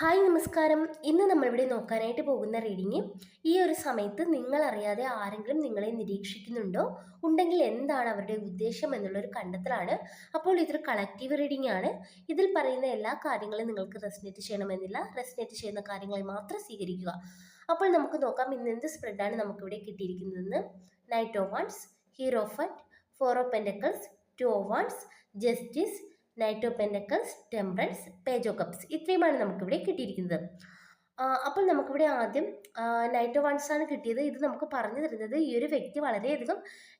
Hi നമസ്കാരം. ഇന്ന് നമ്മളിവിടെ നോക്കാനായിട്ട് പോകുന്ന റീഡിങ് ഈ ഒരു സമയത്ത് നിങ്ങളറിയാതെ ആരെങ്കിലും നിങ്ങളെ നിരീക്ഷിക്കുന്നുണ്ടോ? ഉണ്ടെങ്കിൽ എന്താണ് അവരുടെ ഉദ്ദേശം എന്നുള്ളൊരു കണ്ടെത്തലാണ്. അപ്പോൾ ഇതൊരു കളക്റ്റീവ് റീഡിംഗ് ആണ്. ഇതിൽ പറയുന്ന എല്ലാ കാര്യങ്ങളും നിങ്ങൾക്ക് റെസിനേറ്റ് ചെയ്യണമെന്നില്ല. റെസിനേറ്റ് ചെയ്യുന്ന കാര്യങ്ങളെ മാത്രം സ്വീകരിക്കുക. അപ്പോൾ നമുക്ക് നോക്കാം ഇന്ന് എന്ത് സ്പ്രെഡാണ് നമുക്കിവിടെ കിട്ടിയിരിക്കുന്നതെന്ന്. Knight of wands hierophant four of pentacles two of wands justice knight of pentacles temperance page cups ഇത്രയുമാണ് നമുക്കിവിടെ കിട്ടിയിരിക്കുന്നത്. അപ്പോൾ നമുക്കിവിടെ ആദ്യം നൈറ്റ് വൺസ് ആണ് കിട്ടിയത്. ഇത് നമുക്ക് പറഞ്ഞു തരുന്നത് ഈ ഒരു വ്യക്തി വളരെയധികം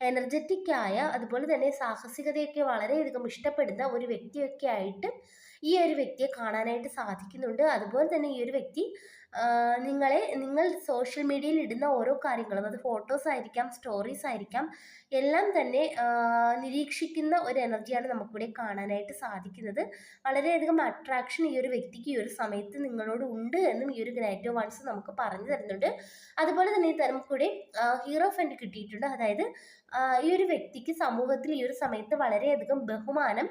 എനർജറ്റിക് ആയ അതുപോലെ തന്നെ സാഹസികതയൊക്കെ വളരെയധികം ഇഷ്ടപ്പെടുന്ന ഒരു വ്യക്തിയൊക്കെ ആയിട്ട് ഈ ഒരു വ്യക്തിയെ കാണാനായിട്ട് സാധിക്കുന്നുണ്ട്. അതുപോലെ തന്നെ ഈ ഒരു വ്യക്തി നിങ്ങളെ നിങ്ങൾ സോഷ്യൽ മീഡിയയിൽ ഇടുന്ന ഓരോ കാര്യങ്ങളും അത് ഫോട്ടോസ് ആയിരിക്കാം സ്റ്റോറീസ് ആയിരിക്കാം എല്ലാം തന്നെ നിരീക്ഷിക്കുന്ന ഒരു എനർജിയാണ് നമുക്കിവിടെ കാണാനായിട്ട് സാധിക്കുന്നത്. വളരെയധികം അട്രാക്ഷൻ ഈ ഒരു വ്യക്തിക്ക് ഈ ഒരു സമയത്ത് നിങ്ങളോട് ഉണ്ട് എന്നും ഈ ഒരു ഗ്രാറ്റോ വൺസ് നമുക്ക് പറഞ്ഞു തരുന്നുണ്ട്. അതുപോലെ തന്നെ നമുക്കിവിടെ ഹീറോ ഫണ്ട് കിട്ടിയിട്ടുണ്ട്. അതായത് ഈ ഒരു വ്യക്തിക്ക് സമൂഹത്തിൽ ഈ ഒരു സമയത്ത് വളരെയധികം ബഹുമാനം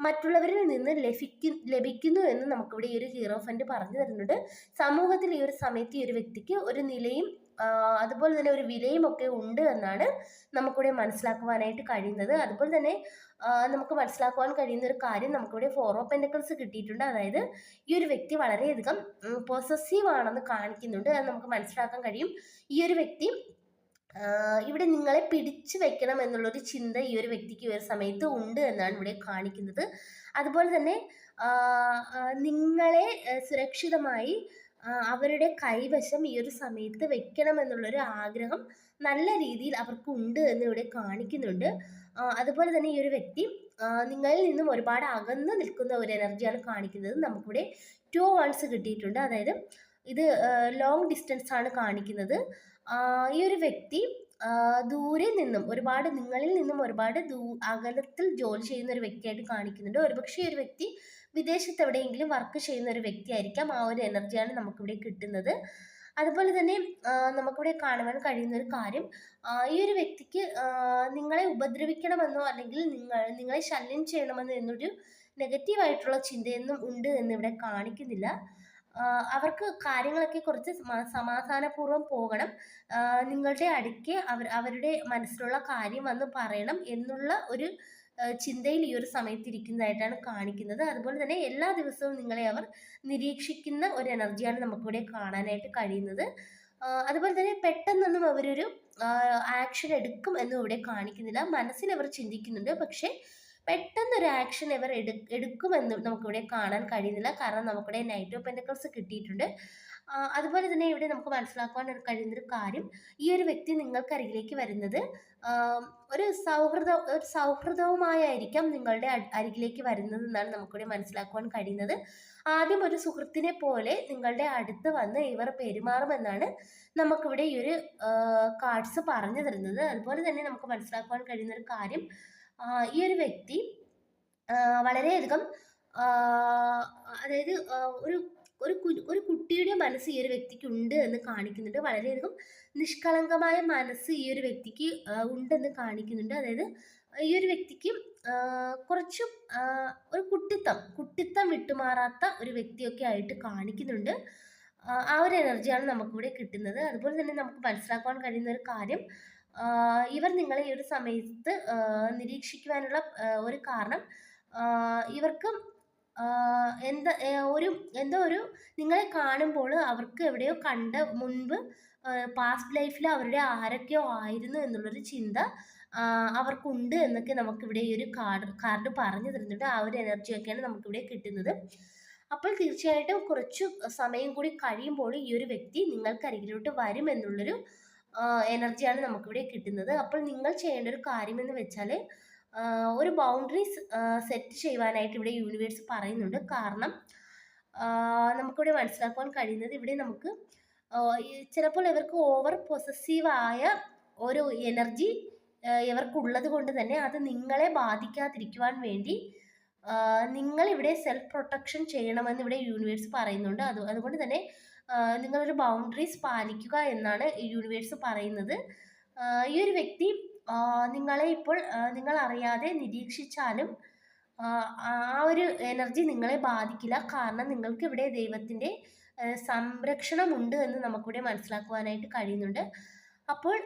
മറ്റുള്ളവരിൽ നിന്ന് ലഭിക്കും ലഭിക്കുന്നു എന്ന് നമുക്കിവിടെ ഈ ഒരു ഹീറോ ഫണ്ട് പറഞ്ഞു തരുന്നുണ്ട്. സമൂഹത്തിൽ ഈ ഒരു സമയത്ത് ഈ ഒരു വ്യക്തിക്ക് ഒരു നിലയും അതുപോലെ തന്നെ ഒരു വിലയും ഒക്കെ ഉണ്ട് എന്നാണ് നമുക്കിവിടെ മനസ്സിലാക്കുവാനായിട്ട് കഴിയുന്നത്. അതുപോലെ തന്നെ നമുക്ക് മനസ്സിലാക്കുവാൻ കഴിയുന്ന ഒരു കാര്യം നമുക്കിവിടെ ഫോർ ഓഫ് പെൻഡക്കിൾസ് കിട്ടിയിട്ടുണ്ട്. അതായത് ഈ ഒരു വ്യക്തി വളരെയധികം പൊസസീവ് ആണെന്ന് കാണിക്കുന്നുണ്ട്. അത് നമുക്ക് മനസ്സിലാക്കാൻ കഴിയും. ഈ ഒരു വ്യക്തി ഇവിടെ നിങ്ങളെ പിടിച്ചു വെക്കണം എന്നുള്ളൊരു ചിന്ത ഈ ഒരു വ്യക്തിക്ക് ഈ ഒരു സമയത്ത് ഉണ്ട് എന്നാണ് ഇവിടെ കാണിക്കുന്നത്. അതുപോലെ തന്നെ നിങ്ങളെ സുരക്ഷിതമായി അവരുടെ കൈവശം ഈ ഒരു സമയത്ത് വെക്കണം എന്നുള്ളൊരു ആഗ്രഹം നല്ല രീതിയിൽ അവർക്ക് ഉണ്ട് എന്ന് ഇവിടെ കാണിക്കുന്നുണ്ട്. അതുപോലെ തന്നെ ഈ ഒരു വ്യക്തി നിങ്ങളിൽ നിന്നും ഒരുപാട് അകന്ന് നിൽക്കുന്ന ഒരു എനർജിയാണ് കാണിക്കുന്നത്. നമുക്കിവിടെ ടു വൺസ് കിട്ടിയിട്ടുണ്ട്. അതായത് ഇത് ലോങ് ഡിസ്റ്റൻസ് ആണ് കാണിക്കുന്നത്. ഈ ഒരു വ്യക്തി ദൂരെ നിന്നും ഒരുപാട് നിങ്ങളിൽ നിന്നും ഒരുപാട് ദൂ അകലത്തിൽ ജോലി ചെയ്യുന്ന ഒരു വ്യക്തിയായിട്ട് കാണിക്കുന്നുണ്ട്. ഒരുപക്ഷെ ഈ ഒരു വ്യക്തി വിദേശത്ത് എവിടെയെങ്കിലും വർക്ക് ചെയ്യുന്ന ഒരു വ്യക്തിയായിരിക്കാം. ആ ഒരു എനർജിയാണ് നമുക്കിവിടെ കിട്ടുന്നത്. അതുപോലെ തന്നെ നമുക്കിവിടെ കാണുവാൻ കഴിയുന്ന ഒരു കാര്യം ഈ ഒരു വ്യക്തിക്ക് നിങ്ങളെ ഉപദ്രവിക്കണമെന്നോ അല്ലെങ്കിൽ നിങ്ങൾ നിങ്ങളെ ശല്യം ചെയ്യണമെന്നോ എന്നൊരു നെഗറ്റീവായിട്ടുള്ള ചിന്തയൊന്നും ഉണ്ട് എന്നിവിടെ കാണിക്കുന്നില്ല. അവർക്ക് കാര്യങ്ങളൊക്കെ കുറച്ച് സമ- സമാധാനപൂർവം പോകണം. നിങ്ങളുടെ അടുക്കെ അവർ അവരുടെ മനസ്സിലുള്ള കാര്യം വന്ന് പറയണം എന്നുള്ള ഒരു ചിന്തയിൽ ഈ ഒരു സമയത്ത് ഇരിക്കുന്നതായിട്ടാണ് കാണിക്കുന്നത്. അതുപോലെ തന്നെ എല്ലാ ദിവസവും നിങ്ങളെ അവർ നിരീക്ഷിക്കുന്ന ഒരു എനർജിയാണ് നമുക്കിവിടെ കാണാനായിട്ട് കഴിയുന്നത്. അതുപോലെ തന്നെ പെട്ടെന്നൊന്നും അവരൊരു ആക്ഷൻ എടുക്കും എന്നും ഇവിടെ കാണിക്കുന്നില്ല. മനസ്സിൽ അവർ ചിന്തിക്കുന്നുണ്ട്. പക്ഷേ പെട്ടെന്നൊരു ആക്ഷൻ ഇവർ എടു എടുക്കുമെന്ന് നമുക്കിവിടെ കാണാൻ കഴിയുന്നില്ല. കാരണം നമുക്കിവിടെ നൈറ്റ് ഓഫ് പെൻഡക്കിൾസ് കിട്ടിയിട്ടുണ്ട്. അതുപോലെ തന്നെ ഇവിടെ നമുക്ക് മനസ്സിലാക്കുവാൻ കഴിയുന്നൊരു കാര്യം. ഈ ഒരു വ്യക്തി നിങ്ങൾക്കരികിലേക്ക് വരുന്നത് ഒരു സൗഹൃദ ഒരു സൗഹൃദവുമായിരിക്കാം നിങ്ങളുടെ അരികിലേക്ക് വരുന്നത് എന്നാണ് നമുക്കിവിടെ മനസ്സിലാക്കുവാൻ കഴിയുന്നത്. ആദ്യം ഒരു സുഹൃത്തിനെ പോലെ നിങ്ങളുടെ അടുത്ത് വന്ന് ഇവർ പെരുമാറുമെന്നാണ് നമുക്കിവിടെ ഈ ഒരു കാർഡ്സ് പറഞ്ഞു തരുന്നത്. അതുപോലെ തന്നെ നമുക്ക് മനസ്സിലാക്കുവാൻ കഴിയുന്ന ഒരു കാര്യം ഈ ഒരു വ്യക്തി വളരെയധികം അതായത് ഒരു ഒരു ഒരു കുട്ടിയുടെ മനസ്സ് ഈ ഒരു വ്യക്തിക്ക് ഉണ്ട് എന്ന് കാണിക്കുന്നുണ്ട്. വളരെയധികം നിഷ്കളങ്കമായ മനസ്സ് ഈ ഒരു വ്യക്തിക്ക് ഉണ്ടെന്ന് കാണിക്കുന്നുണ്ട്. അതായത് ഈ ഒരു വ്യക്തിക്ക് കുറച്ചും ഒരു കുട്ടിത്തം കുട്ടിത്തം വിട്ടുമാറാത്ത ഒരു വ്യക്തിയൊക്കെ ആയിട്ട് കാണിക്കുന്നുണ്ട്. ആ, ഒരു എനർജിയാണ് നമുക്കിവിടെ കിട്ടുന്നത്. അതുപോലെ തന്നെ നമുക്ക് മനസ്സിലാക്കാൻ കഴിയുന്ന ഒരു കാര്യം ഇവർ നിങ്ങളെ ഈ ഒരു സമയത്ത് നിരീക്ഷിക്കുവാനുള്ള ഒരു കാരണം ഇവർക്കും എന്താ ഒരു എന്തോ ഒരു നിങ്ങളെ കാണുമ്പോൾ അവർക്ക് എവിടെയോ കണ്ട മുൻപ് പാസ്റ്റ് ലൈഫിൽ അവരുടെ ആരൊക്കെയോ ആയിരുന്നു എന്നുള്ളൊരു ചിന്ത അവർക്കുണ്ട് എന്നൊക്കെ നമുക്കിവിടെ ഈ ഒരു കാർഡ് കാർഡ് പറഞ്ഞു തരുന്നുണ്ട്. ആ ഒരു എനർജിയൊക്കെയാണ് നമുക്കിവിടെ കിട്ടുന്നത്. അപ്പോൾ തീർച്ചയായിട്ടും കുറച്ച് സമയം കൂടി കഴിയുമ്പോൾ ഈ ഒരു വ്യക്തി നിങ്ങൾക്ക് അരികിലോട്ട് വരും എന്നുള്ളൊരു എനർജിയാണ് നമുക്കിവിടെ കിട്ടുന്നത്. അപ്പോൾ നിങ്ങൾ ചെയ്യേണ്ട ഒരു കാര്യമെന്ന് വെച്ചാൽ ഒരു ബൗണ്ടറീസ് സെറ്റ് ചെയ്യുവാനായിട്ട് ഇവിടെ യൂണിവേഴ്സ് പറയുന്നുണ്ട്. കാരണം നമുക്കിവിടെ മനസ്സിലാക്കുവാൻ കഴിയുന്നത് ഇവിടെ നമുക്ക് ചിലപ്പോൾ ഇവർക്ക് ഓവർ പൊസസീവായ ഒരു എനർജി ഇവർക്കുള്ളത് കൊണ്ട് തന്നെ അത് നിങ്ങളെ ബാധിക്കാതിരിക്കുവാൻ വേണ്ടി നിങ്ങൾ നിങ്ങളിവിടെ സെൽഫ് പ്രൊട്ടക്ഷൻ ചെയ്യണമെന്ന് ഇവിടെ യൂണിവേഴ്സ് പറയുന്നുണ്ട്. അത് അതുകൊണ്ട് തന്നെ നിങ്ങളൊരു ബൗണ്ടറീസ് പാലിക്കുക എന്നാണ് യൂണിവേഴ്സ് പറയുന്നത്. ഈ ഒരു വ്യക്തി നിങ്ങളെ ഇപ്പോൾ നിങ്ങൾ അറിയാതെ നിരീക്ഷിച്ചാലും ആ ഒരു എനർജി നിങ്ങളെ ബാധിക്കില്ല. കാരണം നിങ്ങൾക്ക് ഇവിടെ ദൈവത്തിന്റെ സംരക്ഷണമുണ്ട് എന്ന് നമുക്കിവിടെ മനസ്സിലാക്കുവാനായിട്ട് കഴിയുന്നുണ്ട്. അപ്പോൾ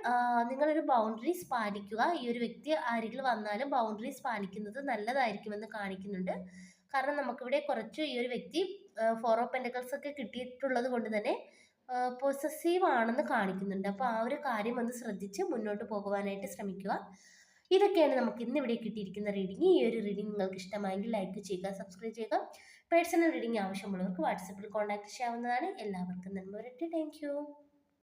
നിങ്ങളൊരു ബൗണ്ടറീസ് പാലിക്കുക. ഈ ഒരു വ്യക്തി ആരെങ്കിലും വന്നാലും ബൗണ്ടറീസ് പാലിക്കുന്നത് നല്ലതായിരിക്കുമെന്ന് കാണിക്കുന്നുണ്ട്. കാരണം നമുക്കിവിടെ കുറച്ച് ഈ ഒരു വ്യക്തി ഫോർ ഓഫ് ഒക്കെ കിട്ടിയിട്ടുള്ളത് കൊണ്ട് തന്നെ പൊസസീവ് ആണെന്ന് കാണിക്കുന്നുണ്ട്. അപ്പോൾ ആ ഒരു കാര്യം ഒന്ന് ശ്രദ്ധിച്ച് മുന്നോട്ട് പോകുവാനായിട്ട് ശ്രമിക്കുക. ഇതൊക്കെയാണ് നമുക്ക് ഇന്ന് ഇവിടെ കിട്ടിയിരിക്കുന്ന റീഡിംഗ് ഈ ഒരു റീഡിംഗ് നിങ്ങൾക്ക് ഇഷ്ടമായെങ്കിൽ ലൈക്ക് ചെയ്യുക സബ്സ്ക്രൈബ് ചെയ്യുക. പേഴ്സണൽ റീഡിംഗ് ആവശ്യമുള്ളവർക്ക് വാട്സപ്പിൽ കോൺടാക്ട് ചെയ്യാവുന്നതാണ്. എല്ലാവർക്കും നന്മ വരട്ടെ താങ്ക്